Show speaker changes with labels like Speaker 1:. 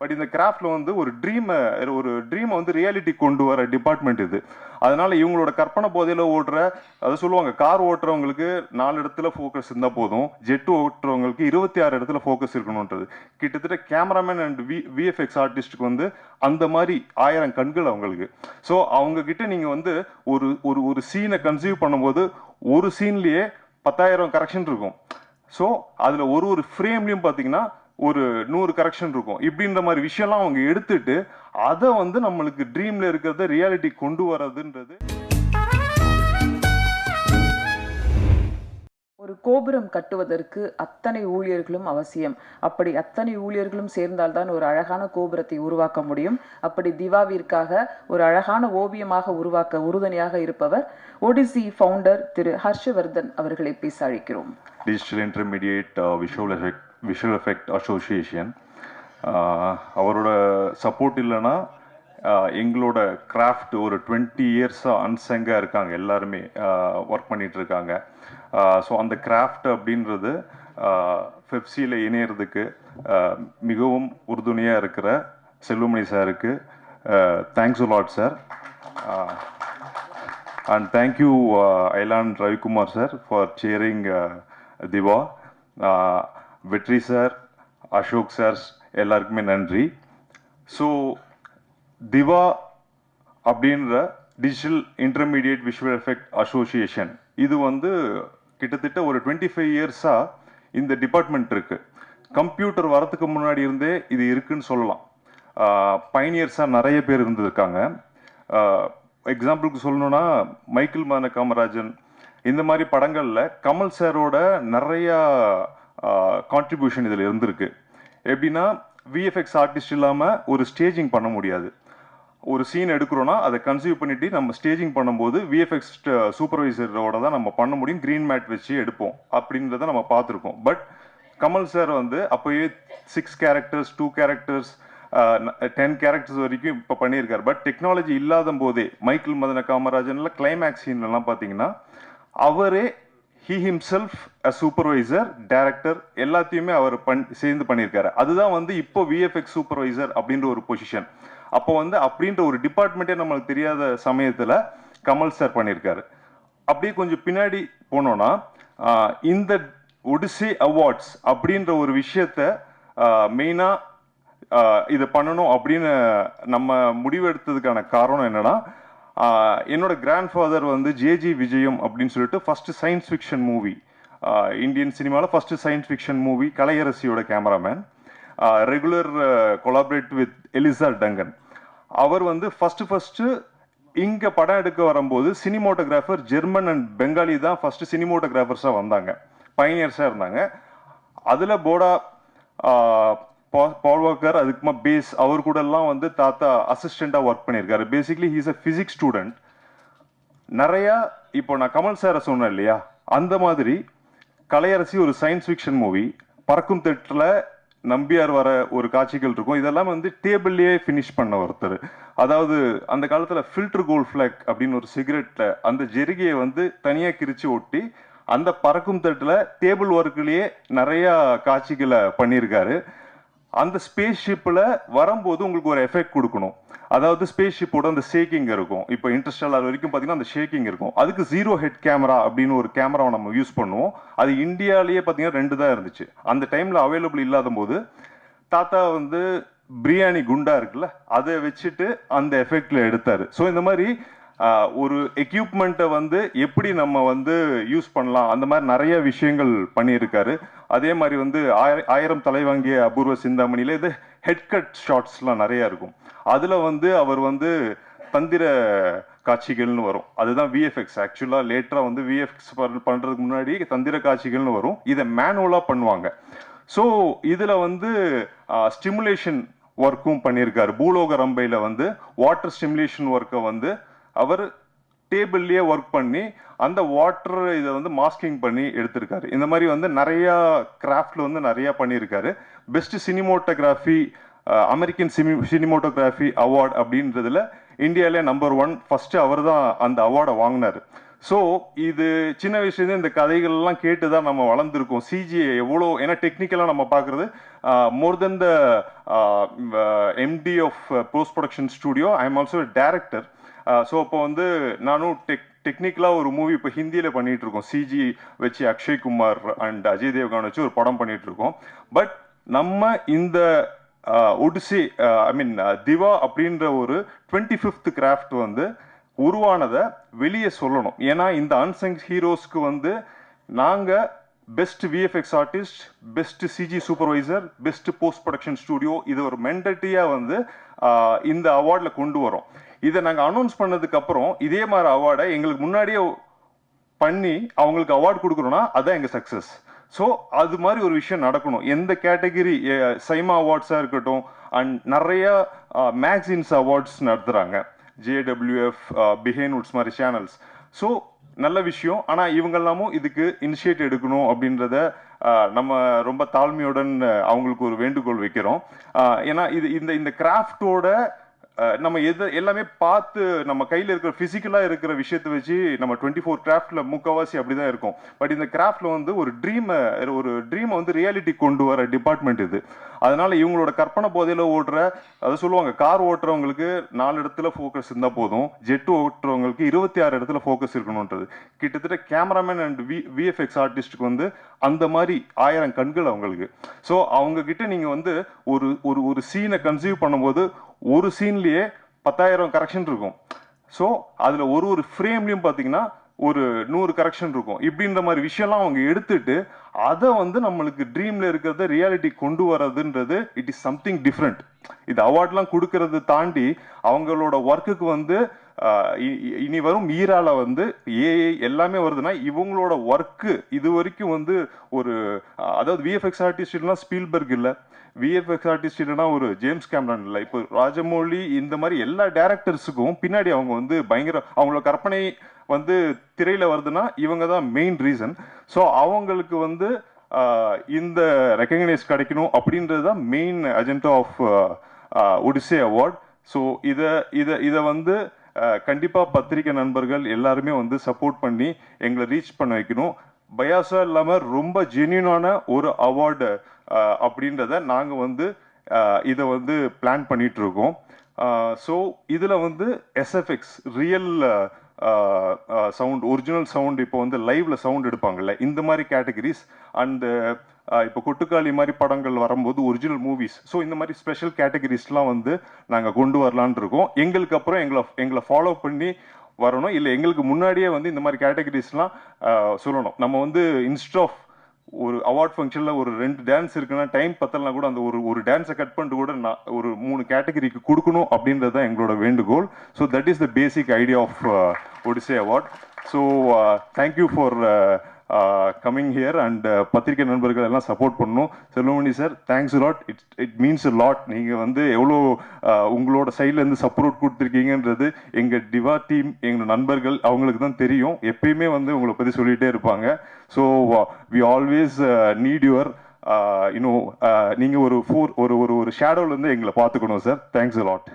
Speaker 1: But இந்த கிராஃப்ட்ல வந்து ஒரு ட்ரீமை ஒரு ட்ரீமை வந்து ரியாலிட்டி கொண்டு வர டிபார்ட்மெண்ட் இது. அதனால இவங்களோட கற்பனை போதையில் ஓட்டுற அதை சொல்லுவாங்க கார் ஓட்டுறவங்களுக்கு நாலு இடத்துல ஃபோக்கஸ் இருந்தால் போதும் ஜெட்டு ஓட்டுறவங்களுக்கு இருபத்தி ஆறு இடத்துல ஃபோக்கஸ் இருக்கணுன்றது. கிட்டத்தட்ட கேமராமேன் அண்ட் வி விஎஃப்எக்ஸ் ஆர்டிஸ்ட்டுக்கு வந்து அந்த மாதிரி ஆயிரம் கண்கள் அவங்களுக்கு. ஸோ அவங்கக்கிட்ட நீங்கள் வந்து ஒரு ஒரு ஒரு சீனை கன்சீவ் பண்ணும்போது ஒரு சீன்லேயே பத்தாயிரம் கரெக்ஷன் இருக்கும். ஸோ அதில் ஒரு ஒரு ஃப்ரேம்லையும் பார்த்தீங்கன்னா ஒரு நூறு கரெக்ஷன் இருக்கும். இப்படின்ற மாதிரி விஷயம்லாம் அவங்க எடுத்துட்டு அதை வந்து நம்மளுக்கு ட்ரீம்ல இருக்கிறத ரியாலிட்டி கொண்டு வர்றதுன்றது.
Speaker 2: ஒரு கோபுரம் கட்டுவதற்கு அத்தனை ஊழியர்களும் அவசியம். அப்படி அத்தனை ஊழியர்களும் சேர்ந்தால்தான் ஒரு அழகான கோபுரத்தை உருவாக்க முடியும். அப்படி திவாவிற்காக ஒரு அழகான ஓவியமாக உருவாக்க உறுதுணையாக இருப்பவர் ஒடிசி ஃபவுண்டர் திரு ஹர்ஷவர்தன் அவர்களை பேச அழைக்கிறோம்.
Speaker 1: Digital intermediate visual effect visual effect association அவரோட சப்போர்ட் இல்லைன்னா uh, எங்களோட கிராஃப்ட் ஒரு டுவெண்ட்டி இயர்ஸாக அன்சங்காக இருக்காங்க. எல்லாருமே uh, ஒர்க் பண்ணிகிட்டு இருக்காங்க. Uh, ஸோ அந்த கிராஃப்ட் அப்படின்றது ஃபெப்சியில் இணையறதுக்கு மிகவும் உறுதுணையாக இருக்கிற செல்வமணி சாருக்கு thanks lot sir and thank you ஐலான் Ravikumar sir for sharing DIVA வெற்றி சார் அசோக் சார் எல்லாருக்குமே நன்றி. ஸோ திவா அப்படின்ற digital intermediate visual effect association இது வந்து கிட்டத்தட்ட ஒரு டுவெண்ட்டி ஃபைவ் இயர்ஸாக இந்த டிபார்ட்மெண்ட் இருக்குது கம்ப்யூட்டர் வரத்துக்கு முன்னாடி இருந்தே இது இருக்குன்னு சொல்லலாம். பைனியர்ஸாக நிறைய பேர் இருந்திருக்காங்க. எக்ஸாம்பிளுக்கு சொல்லணுன்னா மைக்கேல் மான காமராஜன் இந்த மாதிரி படங்களில் கமல் சாரோட நிறையா கான்ட்ரிபியூஷன் இதில் இருந்திருக்கு. எப்படின்னா விஎஃப்எக்ஸ் ஆர்டிஸ்ட் இல்லாமல் ஒரு ஸ்டேஜிங் பண்ண முடியாது. ஒரு சீன் எடுக்கிறோன்னா அதை கன்சீவ் பண்ணிட்டு நம்ம ஸ்டேஜிங் பண்ணும்போது விஎஃப்எக்ஸ் சூப்பர்வைசரோட தான் நம்ம பண்ண முடியும். க்ரீன் மேட் வச்சு எடுப்போம் அப்படின்றத நம்ம பார்த்துருக்கோம். பட் கமல் சார் வந்து அப்போயே six characters two characters ten characters வரைக்கும் இப்போ பண்ணியிருக்காரு. பட் டெக்னாலஜி இல்லாத போதே மைக்கேல் மதன காமராஜன்ல கிளைமேக்ஸ் சீன்லலாம் பார்த்தீங்கன்னா அவரே he himself a supervisor director எல்லாத்தையுமே அவர் பண் சேர்ந்து பண்ணியிருக்காரு. அதுதான் வந்து இப்போ விஎஃப்எக்ஸ் சூப்பர்வைசர் அப்படின்ற ஒரு பொசிஷன் அப்போ வந்து அப்படின்ற ஒரு டிபார்ட்மெண்ட்டே நம்மளுக்கு தெரியாத சமயத்தில் கமல் சார் பண்ணியிருக்காரு. அப்படியே கொஞ்சம் பின்னாடி போனோம்னா இந்த ஒடிசி அவார்ட்ஸ் அப்படின்ற ஒரு விஷயத்த மெயினாக இதை பண்ணணும் அப்படின்னு நம்ம முடிவெடுத்ததுக்கான காரணம் என்னன்னா என்னோட கிராண்ட் ஃபாதர் வந்து ஜேஜி விஜயம் அப்படின்னு சொல்லிட்டு first science fiction movie Indian சினிமாவில் first science fiction movie கலையரசியோட cameraman regular collaborate with Ellis Dungan அவர் வந்து ஃபஸ்ட்டு ஃபஸ்ட்டு இங்கே படம் எடுக்க வரும்போது சினிமோட்டோகிராஃபர் ஜெர்மன் அண்ட் பெங்காலி தான் ஃபஸ்ட்டு சினிமோட்டோகிராஃபர்ஸாக வந்தாங்க. பைனியர்ஸாக இருந்தாங்க. அதில் போடா பால் வாக்கர் அதுக்குமா பேஸ் அவர் கூட எல்லாம் வந்து தாத்தா அசிஸ்டண்ட்டாக ஒர்க் பண்ணியிருக்காரு. Basically he's a physics student நிறையா இப்போ நான் கமல் சாரை சொன்னேன் இல்லையா? அந்த மாதிரி கலையரசி ஒரு சயின்ஸ் ஃபிக்ஷன் மூவி பறக்கும் திட்டில் நம்பியார் வர ஒரு காட்சிகள் இருக்கும். இதெல்லாம் வந்து டேபிள்லேயே ஃபினிஷ் பண்ண ஒருத்தர். அதாவது அந்த காலத்தில் ஃபில்டர் கோல் ஃபிளாக் அப்படின்னு ஒரு சிகரெட்டில் அந்த ஜெருகியை வந்து தனியாக கிரிச்சு ஒட்டி அந்த பறக்கும் தட்டில் டேபிள் ஒர்க்லேயே நிறையா காட்சிகளை பண்ணியிருக்காரு. அந்த ஸ்பேஸ் ஷிப்பில் வரும்போது உங்களுக்கு ஒரு எஃபெக்ட் கொடுக்கணும். அதாவது ஸ்பேஸ் ஷிப்போட அந்த ஷேக்கிங் இருக்கும். இப்போ இன்டர்ஸ்டெல்லார் வரைக்கும் பார்த்தீங்கன்னா அந்த ஷேக்கிங் இருக்கும். அதுக்கு ஜீரோ ஹெட் கேமரா அப்படின்னு ஒரு கேமராவை நம்ம யூஸ் பண்ணுவோம். அது இந்தியாவிலேயே பார்த்தீங்கன்னா ரெண்டு தான் இருந்துச்சு. அந்த டைமில் அவைலபிள் இல்லாத போது தாத்தா வந்து பிரியாணி குண்டா இருக்குல்ல அதை வச்சுட்டு அந்த எஃபெக்டில் எடுத்தார். ஸோ இந்த மாதிரி ஒரு எக்யூப்மெண்ட்டை வந்து எப்படி நம்ம வந்து யூஸ் பண்ணலாம்? அந்த மாதிரி நிறைய விஷயங்கள் பண்ணியிருக்காரு. அதே மாதிரி வந்து ஆயிர- ஆயிரம் தலைவாங்கிய அபூர்வ சிந்தாமணியில் இது ஹெட் கட் ஷாட்ஸ்லாம் நிறைய இருக்கும். அதில் வந்து அவர் வந்து தந்திர காட்சிகள்னு வரும். அதுதான் விஎஃப்எக்ஸ் ஆக்சுவலாக லேட்டராக வந்து விஎஃப்எக்ஸ் பண்ணுறதுக்கு முன்னாடி தந்திர காட்சிகள்னு வரும். இதை மேனுவலாக பண்ணுவாங்க. ஸோ இதில் வந்து ஸ்டிமுலேஷன் ஒர்க்கும் பண்ணியிருக்காரு. பூலோக ரம்பையில் வந்து வாட்டர் ஸ்டிமுலேஷன் ஒர்க்கை வந்து அவர் டேபிள்லேயே ஒர்க் பண்ணி அந்த வாட்டர் இதை வந்து மாஸ்கிங் பண்ணி எடுத்திருக்காரு. இந்த மாதிரி வந்து நிறையா கிராஃப்டில் வந்து நிறையா பண்ணியிருக்காரு. Best cinematography American cine cinematography award அப்படின்றதுல இந்தியாவிலே நம்பர் ஒன் ஃபஸ்ட்டு அவர் தான் அந்த அவார்டை வாங்கினாரு. ஸோ இது சின்ன வயசுலேருந்து இந்த கதைகள்லாம் கேட்டு தான் நம்ம வளர்ந்துருக்கோம். சிஜி எவ்வளோ ஏன்னா டெக்னிக்கலாக நம்ம பார்க்குறது more then the MD of post production studio I am also director so அப்போ வந்து நானும் டெக் டெக்னிக்கலாக ஒரு மூவி இப்போ ஹிந்தியில் பண்ணிட்டு இருக்கோம் சிஜி வச்சு அக்ஷய் குமார் அண்ட் அஜய் தேவ்கான் வச்சு ஒரு படம் பண்ணிகிட்டு இருக்கோம் பட் நம்ம இந்த ஒடிசி ஐ மீன் திவா அப்படின்ற ஒரு டுவெண்ட்டி ஃபிஃப்த் கிராஃப்ட் வந்து உருவானதை வெளியே சொல்லணும். ஏன்னா இந்த அன்சங் ஹீரோஸ்க்கு வந்து நாங்கள் best VFX artist best CG supervisor best post production studio இது ஒரு மென்டட்டியாக வந்து இந்த அவார்டில் கொண்டு வரோம். இதை நாங்கள் அனௌன்ஸ் பண்ணதுக்கப்புறம் இதே மாதிரி அவார்டை எங்களுக்கு முன்னாடியே பண்ணி அவங்களுக்கு அவார்ட் கொடுக்குறோன்னா அதுதான் எங்கள் சக்ஸஸ் ஸோ அது மாதிரி ஒரு விஷயம் நடக்கணும். எந்த கேட்டகிரி சைமா அவார்ட்ஸாக இருக்கட்டும் அண்ட் நிறைய மேக்சின்ஸ் அவார்ட்ஸ் நடத்துகிறாங்க ஜேடபிள்யூஎஃப் பிஹேன்வுட்ஸ் மாதிரி சேனல்ஸ் ஸோ நல்ல விஷயம். ஆனால் இவங்கெல்லாமும் இதுக்கு இனிஷியேட் எடுக்கணும் அப்படின்றத நம்ம ரொம்ப தாழ்மையுடன் அவங்களுக்கு ஒரு வேண்டுகோள் வைக்கிறோம். ஏன்னா இது இந்த இந்த கிராஃப்டோட நம்ம எது எல்லாமே பார்த்து நம்ம கையில் இருக்கிற ஃபிசிக்கலாக இருக்கிற விஷயத்தை வச்சு நம்ம டுவெண்ட்டி ஃபோர் கிராஃப்டில் முக்கவாசி அப்படி தான் இருக்கும். பட் இந்த கிராஃப்டில் வந்து ஒரு ட்ரீமை ஒரு ட்ரீமை வந்து ரியாலிட்டி கொண்டு வர டிபார்ட்மெண்ட் இது. அதனால இவங்களோட கற்பனை போதையில் ஓடுற அதை சொல்லுவாங்க கார் ஓட்டுறவங்களுக்கு நாலு இடத்துல ஃபோக்கஸ் இருந்தால் போதும் ஜெட் ஓட்டுறவங்களுக்கு இருபத்தி ஆறு இடத்துல ஃபோக்கஸ் இருக்கணுன்றது. கிட்டத்தட்ட கேமராமேன் அண்ட் வி விஎஃப்எக்ஸ் ஆர்டிஸ்ட்டுக்கு வந்து அந்த மாதிரி ஆயிரம் கண்கள் அவங்களுக்கு. ஸோ அவங்கக்கிட்ட நீங்கள் வந்து ஒரு ஒரு ஒரு சீனை கன்சீவ் பண்ணும்போது ஒரு சீன்லேயே பத்தாயிரம் கரெக்ஷன் இருக்கும். ஸோ அதில் ஒரு ஒரு ஃப்ரேம்லேயும் பார்த்தீங்கன்னா ஒரு நூறு கரெக்ஷன் இருக்கும். இப்படின்ற மாதிரி விஷயம்லாம் அவங்க எடுத்துட்டு அதை வந்து நம்மளுக்கு ட்ரீமில் இருக்கிறத ரியாலிட்டி கொண்டு வரதுன்றது இட் இஸ் சம்திங் டிஃப்ரெண்ட் இது அவார்ட்லாம் கொடுக்கறது தாண்டி அவங்களோட ஒர்க்குக்கு வந்து இனி வரும் ஈரால வந்து ஏஐ எல்லாமே வருதுன்னா இவங்களோட ஒர்க்கு இது வரைக்கும் வந்து ஒரு அதாவது விஎஃப்எக்ஸ் ஆர்டிஸ்ட் இல்லைனா ஸ்பீல்பர்க் இல்லை. விஎஃப்எக்ஸ் ஆர்டிஸ்ட் இல்லைனா ஒரு ஜேம்ஸ் கேமரன் இல்லை. இப்போ ராஜமௌழி இந்த மாதிரி எல்லா டேரக்டர்ஸுக்கும் பின்னாடி அவங்க வந்து பயங்கர அவங்களோட கற்பனை வந்து திரையில வருதுன்னா இவங்க தான் மெயின் ரீசன் ஸோ அவங்களுக்கு வந்து இந்த ரெக்கக்னைஸ் கிடைக்கணும் அப்படின்றது தான் main agenda of Odyssey award so இதை இதை இதை வந்து கண்டிப்பாக பத்திரிக்கை பத்திரிகை நண்பர்கள் எல்லாருமே வந்து சப்போர்ட் பண்ணி எங்களை ரீச் பண்ண வைக்கணும். பயாஸாக இல்லாமல் ரொம்ப ஜென்யூனான ஒரு அவார்டு அப்படின்றத நாங்கள் வந்து இதை வந்து பிளான் பண்ணிகிட்ருக்கோம் இருக்கோம். ஸோ இதில் வந்து SFX real sound original sound இப்போ வந்து லைவில் சவுண்ட் எடுப்பாங்கல்ல இந்த மாதிரி கேட்டகரிஸ் அண்டு இப்போ கொட்டுக்காளி மாதிரி படங்கள் வரும்போது ஒரிஜினல் மூவிஸ் ஸோ இந்த மாதிரி ஸ்பெஷல் கேட்டகரிஸ்லாம் வந்து நாங்கள் கொண்டு வரலான் இருக்கோம். எங்களுக்கு அப்புறம் எங்களை எங்களை ஃபாலோ பண்ணி வரணும். இல்லை எங்களுக்கு முன்னாடியே வந்து இந்த மாதிரி கேட்டகரிஸ்லாம் சொல்லணும். நம்ம வந்து இன்ஸ்ட் ஆஃப் ஒரு அவார்ட் ஃபங்க்ஷனில் ஒரு ரெண்டு டான்ஸ் இருக்குன்னா டைம் பத்தலனா கூட அந்த ஒரு ஒரு டான்ஸை கட் பண்ணிட்டு கூட நான் ஒரு மூணு கேட்டகரிக்கு கொடுக்கணும் அப்படின்றது தான் எங்களோட வேண்டுகோள். So that is the basic idea of Odyssey award so thank you for coming here and பத்திரிகை நண்பர்கள் எல்லாம் சப்போர்ட் பண்ணும் Selvamani sir thanks lot it's it means lot நீங்கள் வந்து எவ்வளோ uh, உங்களோட சைட்லேருந்து சப்போர்ட் கொடுத்துருக்கீங்கன்றது எங்கள் டிவா டீம் எங்கள் நண்பர்கள் அவங்களுக்கு தான் தெரியும். எப்பயுமே வந்து உங்களை பற்றி சொல்லிகிட்டே இருப்பாங்க. So we always need your இன்னும் நீங்கள் ஒரு ஃபோர் ஒரு ஒரு ஒரு ஷேடோலேருந்து எங்களை பார்த்துக்கணும் சார் தேங்க்ஸ் லாட்